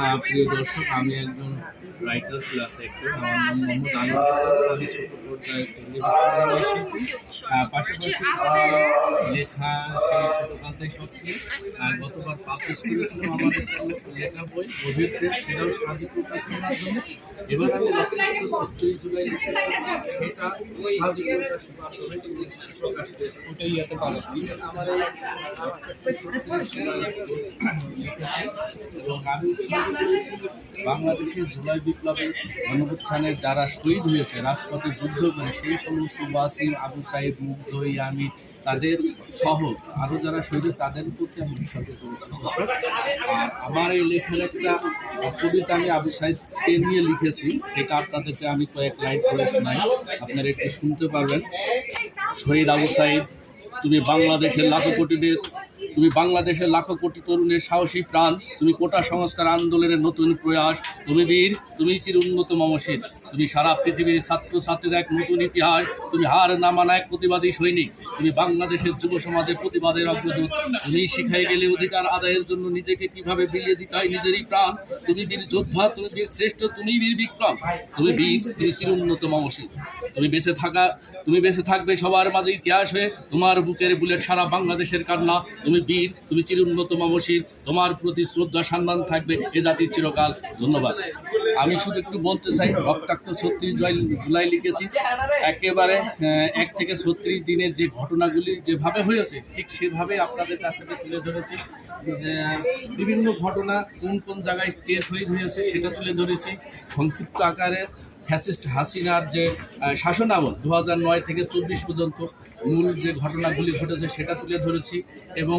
আহ, প্রিয় দর্শক আমি একজন রাইটার প্লাস একটু আমার নাম মোহাম্মদ আনিস আমি ছোট পর্যায়ে টেলিভিশনে শিল্পী আহ, পাশাপাশি লেখা সেই ছোটকাল থেকে সব ছিল। আর গতবার পাবলিশ করেছিলাম আমার লেখা বই গভীর সেটাও সাজি প্রকাশনের মাধ্যমে এবার আমি লক্ষ্য সত্তর জুলাই সেটা সাজি প্রকাশ ওটাই এত ভালো আমার এই এবং আমি উৎসর্গ করেছি বাংলাদেশের জুলাই বিপ্লবে গণপ্রত্থানে যারা শহীদ হয়েছে, রাজপথে যুদ্ধ করে সেই সমস্ত ওয়াসিম, আবু সাহেব মুগ্ধ, ইয়ামি, তাদের সহ আরও যারা শহীদ তাদের প্রতি আমি উৎসর্গ করেছি। আর আমার এই লেখার একটা কবিতা আমি আবু সাহেবকে নিয়ে লিখেছি, সেটা আপনাদেরকে আমি কয়েক লাইন করে শোনাই। আপনারা একটু শুনতে পারবেন। শহীদ আবু সাহেব তুমি বাংলাদেশের লাখো কোটিদের তুমি বাংলাদেশের লাখো কোটি তরুণের সাহসী প্রাণ, তুমি কোটা সংস্কার আন্দোলনের নতুন প্রয়াস, তুমি বীর, তুমি চির উন্নত মমশীল। তুমি সারা পৃথিবীর ছাত্র ছাত্রীর এক নতুন ইতিহাস, তুমি হার না মানা এক প্রতিবাদী সৈনিক, তুমি বাংলাদেশের যুব সমাজের প্রতিবাদের অগ্রদূত। তুমি শিখাই গেলে অধিকার আদায়ের জন্য নিজেকে কীভাবে বিলিয়ে দিতে হয় নিজেরই প্রাণ। তুমি বীর যোদ্ধা, তুমি বীর শ্রেষ্ঠ তুমি বীর বিক্রম। তুমি বীর, তুমি চির উন্নত মমশীল তুমি বেঁচে থাকা, তুমি বেঁচে থাকবে সবার মাঝে ইতিহাস হয়ে। তোমার বুকের বুলেট সারা বাংলাদেশের কান্না। তুমি বীর, তুমি চির উন্নত মমশীল তোমার প্রতি শ্রদ্ধা সম্মান থাকবে এ জাতির চিরকাল। ধন্যবাদ। আমি শুধু একটু বলতে চাই, রক্তাক্ত ছত্রিশ জয় জুলাই লিখেছি। একেবারে এক থেকে ছত্রিশ দিনের যে ঘটনাগুলি যেভাবে হয়েছে, ঠিক সেভাবে আপনাদের কাছ থেকে তুলে ধরেছি। বিভিন্ন ঘটনা, কোন কোন জায়গায় কে শহীদ হয়েছে সেটা তুলে ধরেছি। সংক্ষিপ্ত আকারে ফ্যাসিস্ট হাসিনার যে শাসন আমল দু নয় থেকে চব্বিশ পর্যন্ত মূল যে ঘটনাগুলি ঘটেছে সেটা তুলে ধরেছি এবং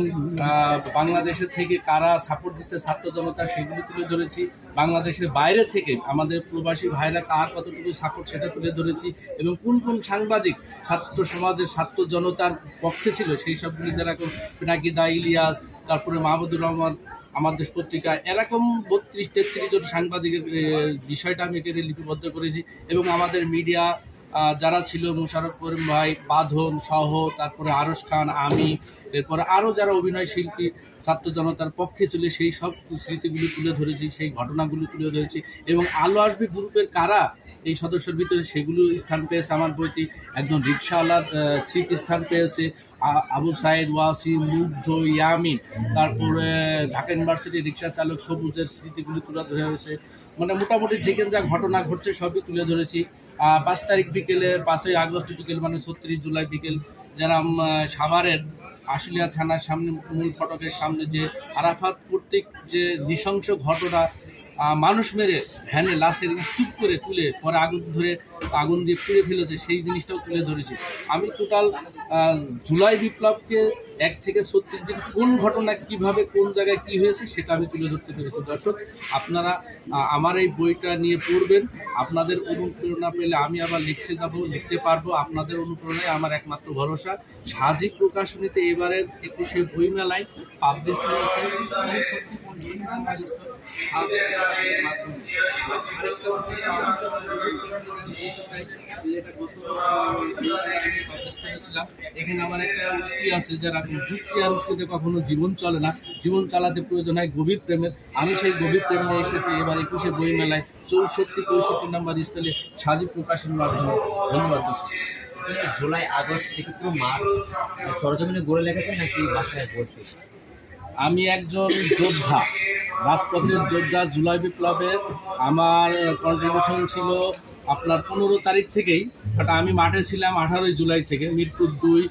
বাংলাদেশের থেকে কারা সাপোর্ট দিচ্ছে ছাত্র জনতা সেগুলি তুলে ধরেছি। বাংলাদেশের বাইরে থেকে আমাদের প্রবাসী ভাইরা কার কতটুকু সাপোর্ট সেটা তুলে ধরেছি এবং কোন কোন সাংবাদিক ছাত্র সমাজের ছাত্র জনতার পক্ষে ছিল সেই সবগুলি যারা পিনাকি দা ইলিয়াস, তারপরে মাহমুদুর রহমান আমার দেশ পত্রিকা এরকম বত্রিশ, তেত্রিশ জন সাংবাদিকের বিষয়টা আমি এখানে লিপিবদ্ধ করেছি এবং আমাদের মিডিয়া যারা ছিল মোশারফ করিম ভাই, বাঁধন সহ, তারপরে আরস খান, আমি, এরপরে আরও যারা অভিনয় শিল্পী, ছাত্র জনতার পক্ষে চলে সেই সব স্মৃতিগুলি তুলে ধরেছি, সেই ঘটনাগুলি তুলে ধরেছি এবং আলো আসবে গ্রুপের কারা? এই সদস্যের ভিতরে সেগুলো স্থান পেয়েছে, আমার বইতে একজন রিক্সাওয়ালার স্মৃতি স্থান পেয়েছে আবু সাইদ, ওয়াসিম, মুগ্ধ, ইয়ামিন, তারপরে ঢাকা ইউনিভার্সিটি রিক্সা চালক সবুজের স্মৃতিগুলি তুলে ধরে হয়েছে মানে মোটামুটি যেখানে যা ঘটনা ঘটছে সবই তুলে ধরেছি। পাঁচ তারিখ বিকেলে, পাঁচই আগস্ট বিকেল মানে ছত্রিশ জুলাই বিকেল যেরকম সাভারের আশুলিয়া থানার সামনে মূল ফটকের সামনে যে আরাফাত কর্তৃক যে নৃশংস ঘটনা মানুষ মেরে ভ্যানে লাশের স্তূপ করে তুলে পরে আগুন ধরে, আগুন দিয়ে পুড়ে ফেলেছে, সেই জিনিসটাও তুলে ধরেছি। আমি টোটাল জুলাই বিপ্লবকে এক থেকে ছত্রিশ দিন কোন ঘটনা কীভাবে, কোন জায়গায় কি হয়েছে সেটা আমি তুলে ধরতে পেরেছি। দর্শক, আপনারা আমার এই বইটা নিয়ে পড়বেন। আপনাদের অনুপ্রেরণা পেলে আমি আবার লিখতে যাব, লিখতে পারব। আপনাদের অনুপ্রেরণায় আমার একমাত্র ভরসা। সামাজিক প্রকাশনীতে এবারের একুশে বই মেলায় পাবলিশ হয়েছে এখানে আমার একটা উক্তি আছে যারা যুক্তি আর উক্তিতে কখনো জীবন চলে না। জীবন চালাতে প্রয়োজন হয় গভীর প্রেমের। আমি সেই গভীর প্রেম এসেছি এবার একুশে বই মেলায় চৌষট্টি পঁয়ষট্টি নাম্বার স্টাইলে সাজি প্রকাশের মাধ্যমে। ধন্যবাদ জুলাই আগস্ট থেকে পুরো মাঠ সরজমিনে গড়ে লেগেছে নাকি বাসায় বলছে আমি একজন যোদ্ধা। রাজপথের যোদ্ধা জুলাই বিপ্লবের আমার কন্ট্রিবিউশন ছিল আপনার পনেরো তারিখ থেকেই বাট আমি মাঠে ছিলাম আঠারোই জুলাই থেকে, মিরপুর দুই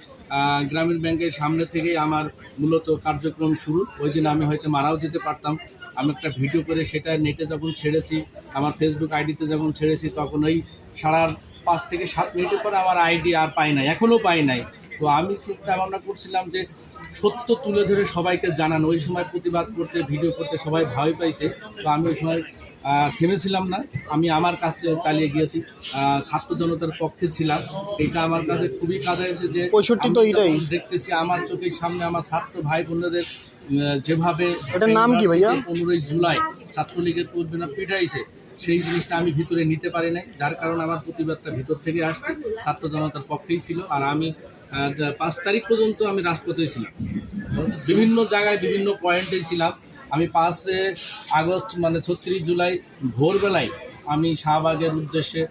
গ্রামীণ ব্যাংকের সামনে থেকেই আমার মূলত কার্যক্রম শুরু। ওই দিন আমি হয়তো মারাও যেতে পারতাম। আমি একটা ভিডিও করে সেটা নেটে যখন ছেড়েছি, আমার ফেসবুক আইডিতে যখন ছেড়েছি, তখন ওই সারা পাঁচ থেকে সাত মিনিটের পরে আমার আইডি আর পাই নাই এখনও পাই নাই। তো আমি চিন্তা ভাবনা করছিলাম যে সত্য তুলে ধরে সবাইকে জানানো। ওই সময় প্রতিবাদ করতে ভিডিও করতে সবাই ভয় পাইছে। তো আমি ওই সময় থেমেছিলাম না। আমি আমার কাজ চালিয়ে গিয়েছি। ছাত্র জনতার পক্ষে ছিলাম। এটা আমার কাছে খুবই কাজে এসে যে 65 তো এটাই। দেখতেছি আমার চোখের সামনে আমার ছাত্র ভাই বোনদের যেভাবে এটার নাম কি ভাইয়া? পনেরোই জুলাই ছাত্রলীগের প্রতিবেদন পিটাইছে সেই জিনিসটা আমি ভিতরে নিতে পারি নাই। যার কারণে আমার প্রতিবাদটা ভিতর থেকে আসছে। ছাত্র জনতার পক্ষেই ছিল। আর আমি পাঁচ তারিখ পর্যন্ত আমি রাজপথে ছিলাম। বিভিন্ন জায়গায় বিভিন্ন পয়েন্টে ছিলাম। আমি পাঁচে আগস্ট মানে ছত্রিশ জুলাই ভোরবেলায় আমি শাহবাগের উদ্দেশ্যে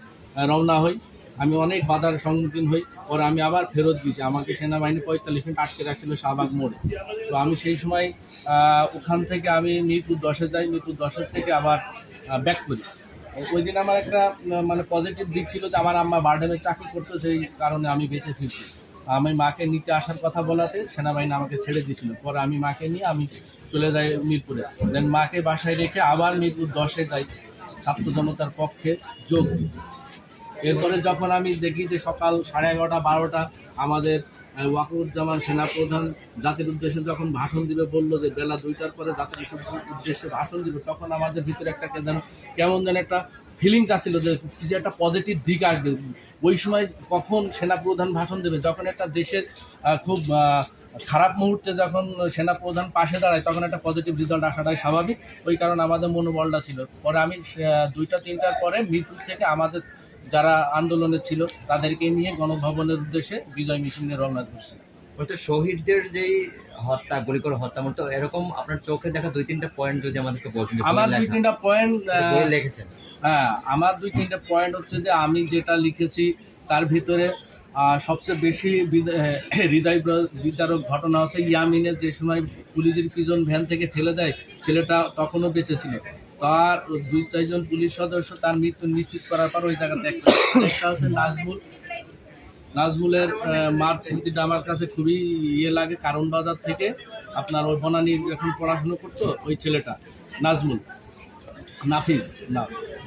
রওনা হই। আমি অনেক বাধার সম্মুখীন হই। পরে আমি আবার ফেরত দিয়েছি আমাকে সেনাবাহিনী পঁয়তাল্লিশ মিনিট আটকে রাখছিল শাহবাগ মোড়ে। তো আমি সেই সময় ওখান থেকে আমি মিরপুর দশে যাই। মিরপুর দশের থেকে আবার ব্যাক করি। ওই দিন আমার একটা মানে পজিটিভ দিক ছিল যে আমার আম্মা বার্ডেনে চাকরি করতো। সেই কারণে আমি বেঁচে ফিরছি। আমি মাকে নিতে আসার কথা বলাতে সেনাবাহিনী আমাকে ছেড়ে দিয়েছিল। পরে আমি মাকে নিয়ে আমি চলে যাই মিরপুরে। দেন মাকে বাসায় রেখে আবার মিরপুর দশে যাই ছাত্র জনতার পক্ষে যোগ এরপরে যখন আমি দেখি যে সকাল সাড়ে এগারোটা, বারোটা, আমাদের ওয়াকুরুজ্জামান সেনাপ্রধান জাতির উদ্দেশ্যে যখন ভাষণ দিবে, বলল যে বেলা দুইটার পরে জাতির উদ্দেশ্যে ভাষণ দিবে, তখন আমাদের ভিতরে একটা কে যেন, কেমন যেন একটা ফিলিংস আসছিল যে কিছু একটা পজিটিভ দিক আসবে। ওই সময় কখন সেনাপ্রধান ভাষণ দেবে? যখন একটা দেশের খুব খারাপ মুহূর্তে যখন সেনাপ্রধান পাশে দাঁড়ায় তখন একটা পজিটিভ রেজাল্ট আসাটাই স্বাভাবিক। ওই কারণে আমাদের মনোবলটা ছিল। পরে আমি দুইটা তিনটার পরে মিরপুর থেকে আমাদের যারা আন্দোলনে ছিল তাদেরকে নিয়ে গণভবনের উদ্দেশ্যে বিজয় মিছিল নিয়ে রওনা করছি হয়তো শহীদদের যেই হত্যা গুলি করে হত্যা মতো এরকম আপনার চোখে দেখা দুই তিনটা পয়েন্ট যদি আমাদেরকে বলতেন যে আমার দুই তিনটা পয়েন্ট লিখেছেন? হ্যাঁ আমার দুই তিনটা পয়েন্ট হচ্ছে যে আমি যেটা লিখেছি তার ভিতরে সবচেয়ে বেশি হৃদয় বিদারক ঘটনা হচ্ছে ইয়ামিনের যে সময় পুলিশের প্রিজন ভ্যান থেকে ফেলে দেয়, ছেলেটা তখনও বেঁচে ছিল। তার দুই চারজন পুলিশ সদস্য তার মৃত্যু নিশ্চিত করার পর ওই জায়গাতে একটা একটা হচ্ছে নাজমুল। নাজমুলের মার স্মৃতিটা আমার কাছে খুবই ইয়ে লাগে, কারণ বাজার থেকে আপনার ওই বনানি এখন পড়াশুনো করতো, ওই ছেলেটা, নাজমুল নাফিজ না।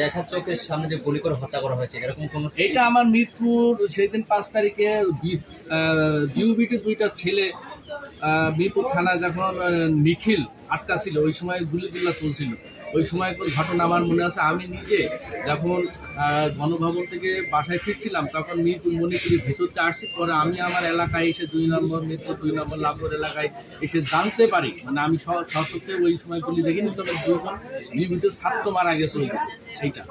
দেখা চোখের সামনে যে গুলি করে হত্যা করা হয়েছে, এরকম কোন এটা আমার মিরপুর সেদিন পাঁচ তারিখে ডিউবিটি দুইটা ছেলে মিরপুর থানা যখন নিখিল আটকা ছিল ওই সময় গুলিগুলা চলছিল। ওই সময় কোন ঘটনা আমার মনে আছে, আমি নিজে যখন গণভবন থেকে বাসায় ফিরছিলাম, তখন মিরপুর মণিপুরের ভিতরতে আসছি পরে আমি আমার এলাকায় এসে দুই নম্বর, মিরপুর দুই নম্বর লাভর এলাকায় এসে জানতে পারি। মানে আমি সচক্ষে ওই সময় গুলি দেখিনি, তবে দুজন নির্মিত ছাত্র মারা গেছে চলে গেছে এইটা।